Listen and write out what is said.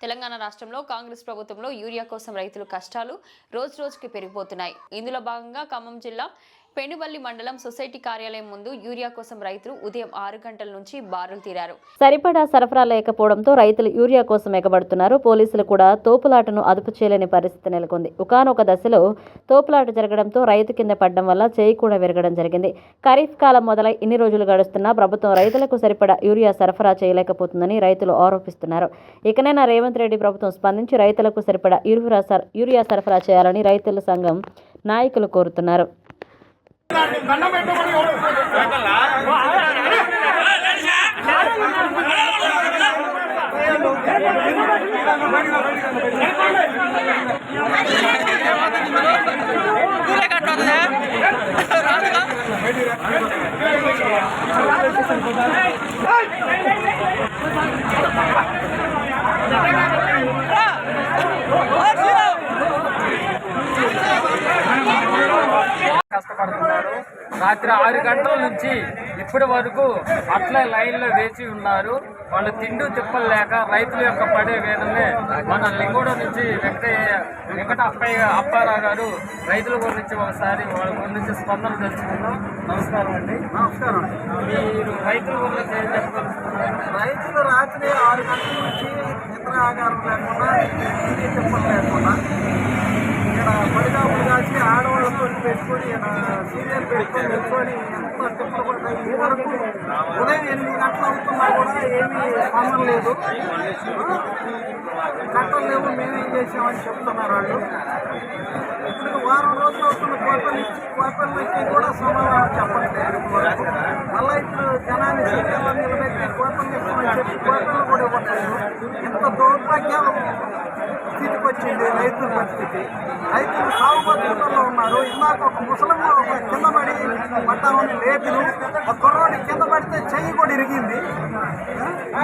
తెలంగాణ రాష్ట్రంలో కాంగ్రెస్ ప్రభుత్వంలో యూరియా కోసం రైతులు కష్టాలు రోజు రోజుకి పెరిగిపోతున్నాయి. ఇందులో భాగంగా ఖమ్మం జిల్లా పెనుబల్లి మండలం సొసైటీ కార్యాలయం ముందు యూరియా కోసం రైతులు ఉదయం ఆరు గంటల నుంచి బారులు తీరారు. సరిపడా సరఫరా లేకపోవడంతో రైతులు యూరియా కోసం ఎగబడుతున్నారు. పోలీసులు కూడా తోపులాటను అదుపు చేయలేని పరిస్థితి నెలకొంది. ఒకనొక దశలో తోపులాట జరగడంతో రైతు కింద పడడం వల్ల చేయి కూడా విరగడం జరిగింది. ఖరీఫ్ కాలం మొదలై ఇన్ని రోజులు గడుస్తున్నా ప్రభుత్వం రైతులకు సరిపడా యూరియా సరఫరా చేయలేకపోతుందని రైతులు ఆరోపిస్తున్నారు. ఇకనైనా రేవంత్ రెడ్డి ప్రభుత్వం స్పందించి రైతులకు సరిపడా యూరియా యూరియా సరఫరా చేయాలని రైతుల సంఘం నాయకులు కోరుతున్నారు. காட்டுவாங்க కష్టపడుతున్నారు రాత్రి ఆరు గంటల నుంచి ఇప్పటి వరకు అట్లే లైన్లో వేచి ఉన్నారు. వాళ్ళు తిండు తిప్పలు లేక రైతుల యొక్క పడే వేదనే మన లింగోడ నుంచి వెంకటయ్య వెంకట అప్పయ్య అప్పారావు గారు రైతుల గురించి ఒకసారి వాళ్ళ గురించి స్పందన తెలుసుకుందాం. నమస్కారం అండి. నమస్కారం మీరు రైతుల గురించి ఏం చెప్పదలుచుకున్నారు? రైతులు రాత్రి ఆరు గంటల నుంచి నిద్ర ఆగారం లేకుండా తిండి తిప్పలు లేకుండా ఆడవాళ్ళతో పెట్టుకొని సీరియల్ పెట్టుకొని పెట్టుకొని ఎంత తిప్పలు ఈ వరకు ఉదయం ఎనిమిది గంటలు అవుతున్నా కూడా ఏమీ స్పందన లేదు. గంటలు లేవు మేమేం చేసామని చెప్తున్నారు వాళ్ళు. ఇప్పుడు వారం రోజులు అవుతున్న కోటలు ఇచ్చి కోతలు ఇచ్చి కూడా సమాధానం చెప్పట్లేదు. మళ్ళీ ఇప్పుడు జనాన్ని సీరియల్లో నిలబెట్టి కోటలు ఇస్తామని చెప్పి కోటలు కూడా ఇవ్వట్లేదు. ఇంత దౌర్భాగ్యాలు రైతుల పరిస్థితి. రైతులు సాగుబతులలో ఉన్నారు. ఇందాక ఒక ముసలంలో ఒక కింద పడి పడ్డామని లేపిను ఒక కుర్రోడి కింద పడితే